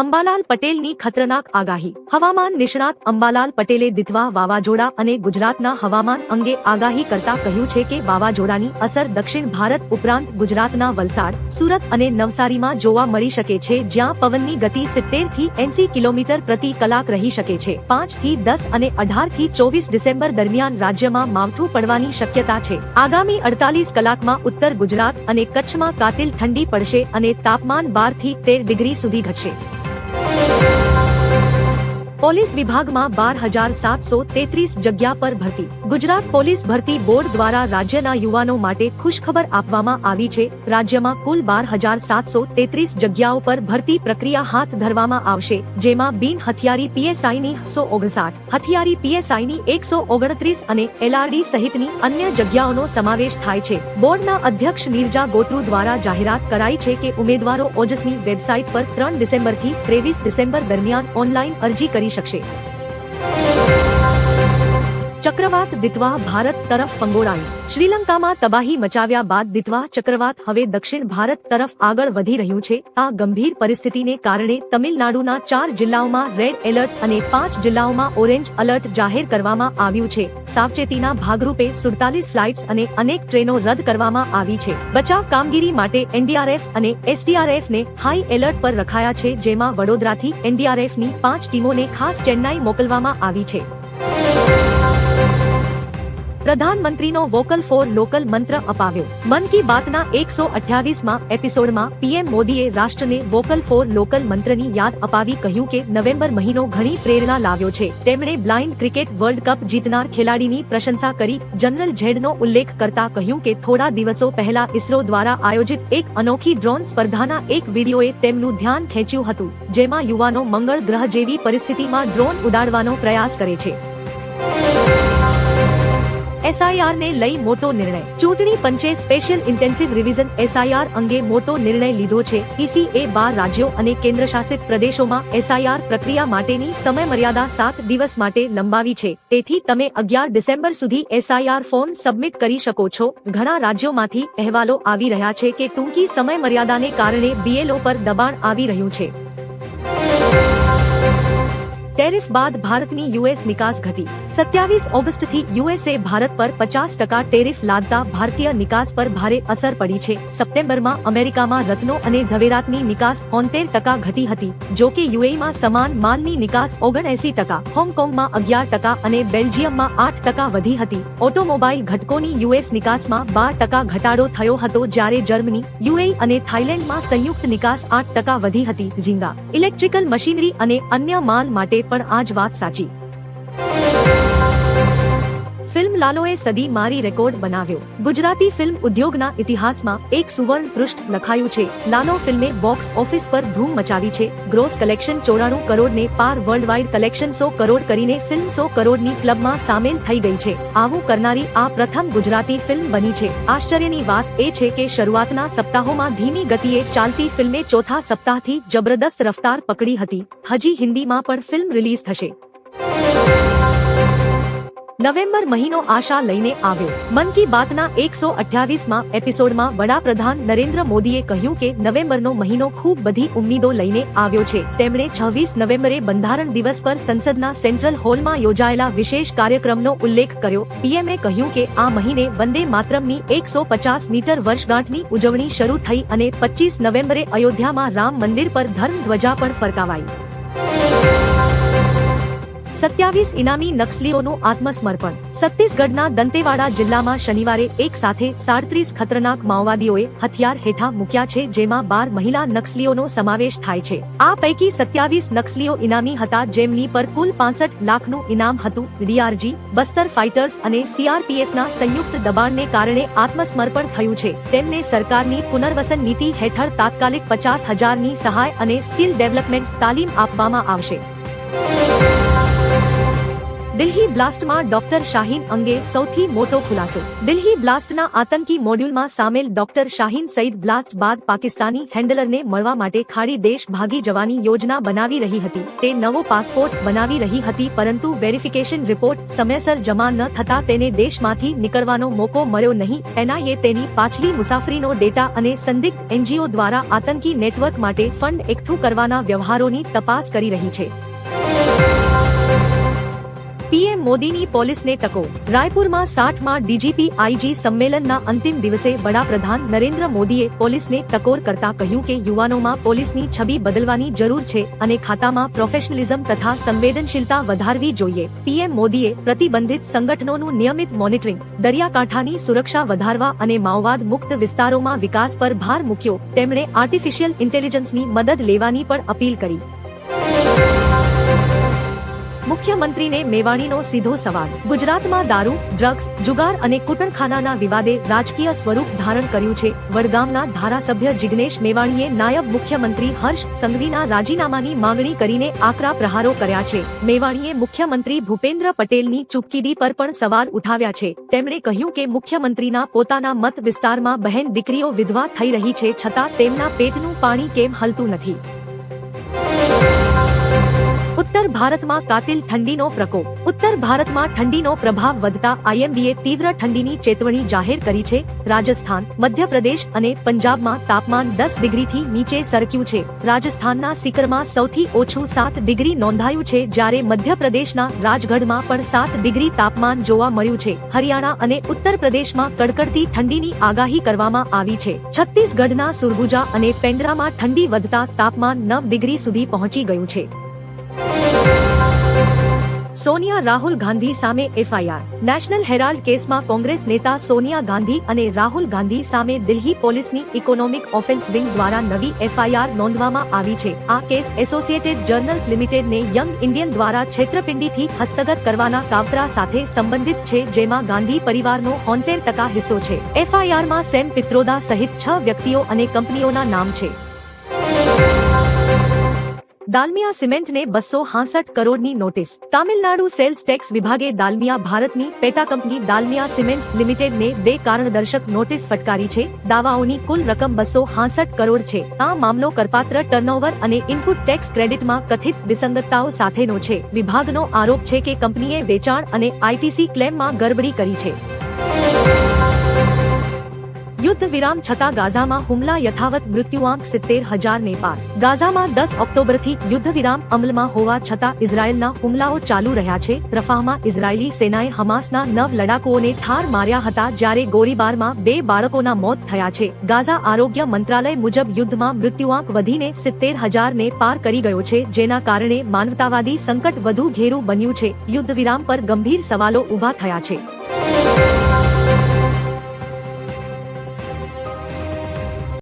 અંબાલાલ પટેલની ખતરનાક આગાહી. હવામાન નિષ્ણાત અંબાલાલ પટેલે દિતવા વાવાઝોડા અને ગુજરાતના હવામાન અંગે આગાહી કરતા કહ્યું છે કે વાવાઝોડાની અસર દક્ષિણ ભારત ઉપરાંત ગુજરાતના વલસાડ, સુરત અને નવસારીમાં જોવા મળી શકે છે, જ્યાં પવનની ગતિ સિત્તેરથી એંસી કિલોમીટર પ્રતિ કલાક રહી શકે છે. પાંચથી દસ અને અઢારથી ચોવીસ ડિસેમ્બર દરમિયાન રાજ્યમાં માવઠું પડવાની શક્યતા છે. આગામી અડતાલીસ કલાકમાં ઉત્તર ગુજરાત અને કચ્છમાં કાતિલ ઠંડી પડશે અને તાપમાન બારથી તેર ડિગ્રી સુધી ઘટશે. પોલીસ વિભાગમાં બાર હજાર સાતસો તેત્રીસ જગ્યા પર ભરતી. ગુજરાત પોલીસ ભરતી બોર્ડ દ્વારા રાજ્યના યુવાનો માટે ખુશખબર આપવામાં આવી છે. રાજ્યમાં કુલ બાર હજાર સાતસો તેત્રીસ જગ્યાઓ પર ભરતી પ્રક્રિયા હાથ ધરવામાં આવશે, જેમાં બિન હથિયારી પીએસઆઈની સો ઓગણસાઠ, હથિયારી પીએસઆઈની એકસો ઓગણત્રીસ અને એલઆરડી સહિતની અન્ય જગ્યાઓનો સમાવેશ થાય છે. બોર્ડના અધ્યક્ષ નીરજા ગોત્રુ દ્વારા જાહેરાત કરાઈ છે કે ઉમેદવારો ઓજસની વેબસાઇટ પર ત્રણ ડિસેમ્બરથી ત્રેવીસ ડિસેમ્બર દરમિયાન ઓનલાઈન અરજી કરી શકશે. ચક્રવાત દિતવા ભારત તરફ ફંગોળાયું. શ્રીલંકામાં તબાહી મચાવ્યા બાદ દિતવા ચક્રવાત હવે દક્ષિણ ભારત તરફ આગળ વધી રહ્યું છે. આ ગંભીર પરિસ્થિતિને કારણે તમિલનાડુના ચાર જિલ્લાઓમાં રેડ એલર્ટ અને પાંચ જિલ્લાઓમાં ઓરેન્જ એલર્ટ જાહેર કરવામાં આવ્યું છે. સાવચેતીના ભાગરૂપે સુડતાલીસ ફ્લાઇટ્સ અને અનેક ટ્રેનો રદ કરવામાં આવી છે. બચાવ કામગીરી માટે એનડીઆરએફ અને એસડીઆરએફ ને હાઈ એલર્ટ પર રખાયા છે, જેમાં વડોદરાથી એનડીઆરએફની પાંચ ટીમોને ખાસ ચેન્નાઈ મોકલવામાં આવી છે. પ્રધાનમંત્રીનો વોકલ ફોર લોકલ મંત્ર અપાવ્યો. મન કી બાતના એકસો અઠ્યાવીસમાં એપિસોડમાં પીએમ મોદીએ રાષ્ટ્રને વોકલ ફોર લોકલ મંત્રની યાદ અપાવી કહ્યું કે નવેમ્બર મહિનો ઘણી પ્રેરણા લાવ્યો છે. તેમણે બ્લાઇન્ડ ક્રિકેટ વર્લ્ડ કપ જીતનાર ખેલાડીની પ્રશંસા કરી. જનરલ ઝેડનો ઉલ્લેખ કરતા કહ્યું કે થોડા દિવસો પહેલા ઇસરો દ્વારા આયોજિત એક અનોખી ડ્રોન સ્પર્ધાના એક વિડીયોએ તેમનું ધ્યાન ખેંચ્યું હતું, જેમાં યુવાનો મંગળ ગ્રહ જેવી પરિસ્થિતિમાં ડ્રોન ઉડાડવાનો પ્રયાસ કરે છે. એસઆઈઆર ને લઈ મોટો નિર્ણય. ચૂંટણી પંચે સ્પેશિયલ ઇન્ટેન્સિવ રિવિઝન એસઆઈઆર અંગે મોટો નિર્ણય લીધો છે. ઈસી એ બાર રાજ્યો અને કેન્દ્રશાસિત પ્રદેશોમાં એસઆઈઆર પ્રક્રિયા માટેની સમય મર્યાદા સાત દિવસ માટે લંબાવી છે. તેથી તમે અગિયાર ડિસેમ્બર સુધી એસઆઈઆર ફોર્મ સબમિટ કરી શકો છો. ઘણા રાજ્યોમાંથી અહેવાલો આવી રહ્યા છે કે ટૂંકી સમય મર્યાદાને કારણે બીએલઓ પર દબાણ આવી રહ્યું છે. ટેરિફ બાદ ભારતની યુએસ નિકાસ ઘટી. સત્યાવીસ ઓગસ્ટથી યુએસએ ભારત પર પચાસ ટકા ટેરિફ લાદતા ભારતીય નિકાસ પર ભારે અસર પડી છે. સપ્ટેમ્બરમાં અમેરિકામાં રત્નો અને ઝવેરાતની નિકાસ ઓનતેર ટકા ઘટી હતી, જો કે યુએમાં સમાન માલની નિકાસ ઓગણએસી ટકા, હોંગકોંગમાં અગિયાર ટકા અને બેલ્જિયમમાં આઠ ટકા વધી હતી. ઓટોમોબાઈલ ઘટકોની યુએસ નિકાસમાં બાર ટકા ઘટાડો થયો હતો જ્યારે જર્મની યુએ અને થાઇલેન્ડમાં સંયુક્ત નિકાસ આઠ ટકા વધી હતી. ઝીંગા, ઇલેક્ટ્રિકલ મશીનરી અને અન્ય માલ માટે પણ આ જ વાત સાચી. ફિલ્મ લાલોએ સદી મારી રેકોર્ડ બનાવ્યો. ગુજરાતી ફિલ્મ ઉદ્યોગના ઇતિહાસમાં એક સુવર્ણ પૃષ્ઠ લખાયું છે. લાલો ફિલ્મે બોક્સ ઓફિસ પર ધૂમ મચાવી છે. ગ્રોસ કલેક્શન ચોરાણું કરોડને પાર વર્લ્ડ વાઇડ કલેક્શન સો કરોડ કરીને ફિલ્મ સો કરોડની ક્લબમાં સામેલ થઈ ગઈ છે. આવું કરનારી આ પ્રથમ ગુજરાતી ફિલ્મ બની છે. આશ્ચર્યની વાત એ છે કે શરૂઆતના સપ્તાહોમાં ધીમી ગતિએ ચાલતી ફિલ્મે ચોથા સપ્તાહથી જબરદસ્ત રફતાર પકડી હતી. હજી હિન્દીમાં પણ ફિલ્મ રિલીઝ થશે. નવેમ્બર મહિનો આશા લઈને આવ્યો. મન કી બાતના એકસો અઠ્યાવીસમાં એપિસોડમાં વડાપ્રધાન નરેન્દ્ર મોદીએ કહ્યું કે નવેમ્બરનો મહિનો ખૂબ બધી ઉમ્મીદો લઈને આવ્યો છે. તેમણે છવ્વીસ નવેમ્બરે બંધારણ દિવસ પર સંસદના સેન્ટ્રલ હોલમાં યોજાયેલા વિશેષ કાર્યક્રમનો ઉલ્લેખ કર્યો. પીએમએ કહ્યું કે આ મહિને વંદે માતરમની એકસો પચાસ મીટર વર્ષગાંઠની ઉજવણી શરૂ થઈ અને પચીસ નવેમ્બરે અયોધ્યામાં રામ મંદિર પર ધર્મ ધ્વજા પણ ફરકાવાઈ. સત્યાવીસ ઇનામી નક્સલીઓનું આત્મસમર્પણ. છત્તીસગઢના દંતેવાડા જિલ્લામાં શનિવારે એક સાથે સાડત્રીસ ખતરનાક માઓવાદીઓએ હથિયાર હેઠા મૂક્યા છે, જેમાં બાર મહિલા નક્સલીઓનો સમાવેશ થાય છે. આ પૈકી સત્યાવીસ નક્સલીઓ ઇનામી હતા, જેમની પર કુલ પાસઠ લાખનું ઇનામ હતું. ડીઆરજી, બસ્તર ફાઇટર્સ અને સીઆરપીએફના સંયુક્ત દબાણને કારણે આત્મસમર્પણ થયું છે. તેમને સરકારની પુનર્વસન નીતિ હેઠળ તાત્કાલિક પચાસ હજારની સહાય અને સ્કિલ ડેવલપમેન્ટ તાલીમ આપવામાં આવશે. દિલ્હી બ્લાસ્ટમાં ડોક્ટર શાહીન અંગે સૌથી મોટો ખુલાસો. દિલ્હી બ્લાસ્ટના આતંકી મોડ્યુલમાં સામેલ ડોક્ટર શાહીન સઈદ બ્લાસ્ટ બાદ પાકિસ્તાની હેન્ડલરને મળવા માટે ખાડી દેશ ભાગી જવાની યોજના બનાવી રહી હતી. તે નવો પાસપોર્ટ બનાવી રહી હતી પરંતુ વેરિફિકેશન રિપોર્ટ સમયસર જમા ન થતા તેને દેશમાંથી નીકળવાનો મોકો મળ્યો નહીં. એનઆઈએ તેની પાછલી મુસાફરીનો ડેટા અને સંદિગ્ધ એનજીઓ દ્વારા આતંકી નેટવર્ક માટે ફંડ એકઠું કરવાના વ્યવહારોની તપાસ કરી રહી છે. પીએમ મોદીની પોલીસને ટકો. રાયપુરમાં સાઠમાં ડીજીપી આઈજી સંમેલનના અંતિમ દિવસે વડાપ્રધાન નરેન્દ્ર મોદીએ પોલીસને ટકોર કરતા કહ્યું કે યુવાનોમાં પોલીસની છબી બદલવાની જરૂર છે અને ખાતામાં પ્રોફેશનલિઝમ તથા સંવેદનશીલતા વધારવી જોઈએ. પીએમ મોદીએ પ્રતિબંધિત સંગઠનોનું નિયમિત મોનિટરિંગ, દરિયાકાંઠાની સુરક્ષા વધારવા અને માઓવાદ મુક્ત વિસ્તારોમાં વિકાસ પર ભાર મૂક્યો. તેમણે આર્ટિફિશિયલ ઇન્ટેલિજન્સની મદદ લેવાની પણ અપીલ કરી. મુખ્યમંત્રીને મેવાણીનો સીધો સવાલ. ગુજરાતમાં દારૂ, ડ્રગ્સ, જુગાર અને કુટણખાનાના વિવાદે રાજકીય સ્વરૂપ ધારણ કર્યું છે. વડગામના ધારાસભ્ય જિગ્નેશ મેવાણીએ નાયબ મુખ્યમંત્રી હર્ષ સંઘવીના રાજીનામાની માંગણી કરીને આકરા પ્રહારો કર્યા છે. મેવાણીએ મુખ્યમંત્રી ભૂપેન્દ્ર પટેલની ચૂપકીદી પર પણ સવાલ ઉઠાવ્યા છે. તેમણે કહ્યું કે મુખ્યમંત્રીના પોતાના મત વિસ્તારમાં બહેન દીકરીઓ વિધવા થઈ રહી છે છતાં તેમના પેટનું પાણી કેમ હલતું નથી? ભારતમાં કાતિલ ઠંડીનો પ્રકોપ. ઉત્તર ભારતમાં ઠંડીનો પ્રભાવ વધતા આઈએમડીએ તીવ્ર ઠંડીની ચેતવણી જાહેર કરી છે. રાજસ્થાન, મધ્યપ્રદેશ અને પંજાબમાં તાપમાન દસ ડિગ્રીથી નીચે સરક્યું છે. રાજસ્થાનના સિકરમાં સૌથી ઓછું સાત ડિગ્રી નોંધાયું છે જ્યારે મધ્યપ્રદેશના રાજગઢમાં પણ સાત ડિગ્રી તાપમાન જોવા મળ્યું છે. હરિયાણા અને ઉત્તર પ્રદેશમાં કડકડતી ઠંડીની આગાહી કરવામાં આવી છે. છત્તીસગઢના સુરગુજા અને પેન્ડરામાં ઠંડી વધતા તાપમાન નવ ડિગ્રી સુધી પહોંચી ગયું છે. સોનિયા રાહુલ ગાંધી સામે એફઆઈઆર. નેશનલ હેરાલ્ડ કેસમાં કોંગ્રેસ નેતા સોનિયા ગાંધી અને રાહુલ ગાંધી સામે દિલ્હી પોલીસની ઇકોનોમિક ઓફેન્સ વિંગ દ્વારા નવી એફઆઈઆર નોંધવામાં આવી છે. આ કેસ એસોસિએટેડ જર્નલ્સ લિમિટેડને યંગ ઇન્ડિયન દ્વારા છેતરપિંડીથી હસ્તગત કરવાના કાવતરા સાથે સંબંધિત છે, જેમાં ગાંધી પરિવારનો હોંતેર ટકા હિસ્સો છે. એફઆઈઆરમાં સેમ પિત્રોદા સહિત છ વ્યક્તિઓ અને કંપનીઓના નામ છે. દાલમિયા સિમેન્ટને બસો હાસઠ કરોડની નોટિસ. તામિલનાડુ સેલ્સ ટેક્સ વિભાગે દાલમિયા ભારતની પેટા કંપની દાલમિયા સિમેન્ટ લિમિટેડને બે કારણદર્શક નોટિસ ફટકારી છે. દાવાઓની કુલ રકમ બસો હાસઠ કરોડ છે. આ મામલો કરપાત્ર ટર્નઓવર અને ઇનપુટ ટેક્સ ક્રેડિટમાં કથિત વિસંગતતાઓ સાથેનો છે. વિભાગનો આરોપ છે કે કંપનીએ વેચાણ અને આઈટીસી ક્લેમમાં ગરબડી કરી છે. યુદ્ધ વિરામ છતાં ગાઝામાં હુમલા યથાવત મૃત્યુઆંક સિત્તેર હજાર ને પાર ગાઝામાં દસ ઓક્ટોબરથી યુદ્ધ વિરામ અમલમાં હોવા છતાં ઇઝરાયેલના હુમલાઓ ચાલુ રહ્યા છે. રફાહમાં ઇઝરાયેલી સેનાએ હમાસના નવ લડાકુઓને ઠાર માર્યા હતા જ્યારે ગોળીબારમાં બે બાળકોના મોત થયા છે. ગાઝા આરોગ્ય મંત્રાલય મુજબ યુદ્ધમાં મૃત્યુઆંક વધીને સિત્તેર હજારને પાર કરી ગયો છે, જેના કારણે માનવતાવાદી સંકટ વધુ ઘેરું બન્યું છે. યુદ્ધ વિરામ પર ગંભીર સવાલો ઊભા થયા છે.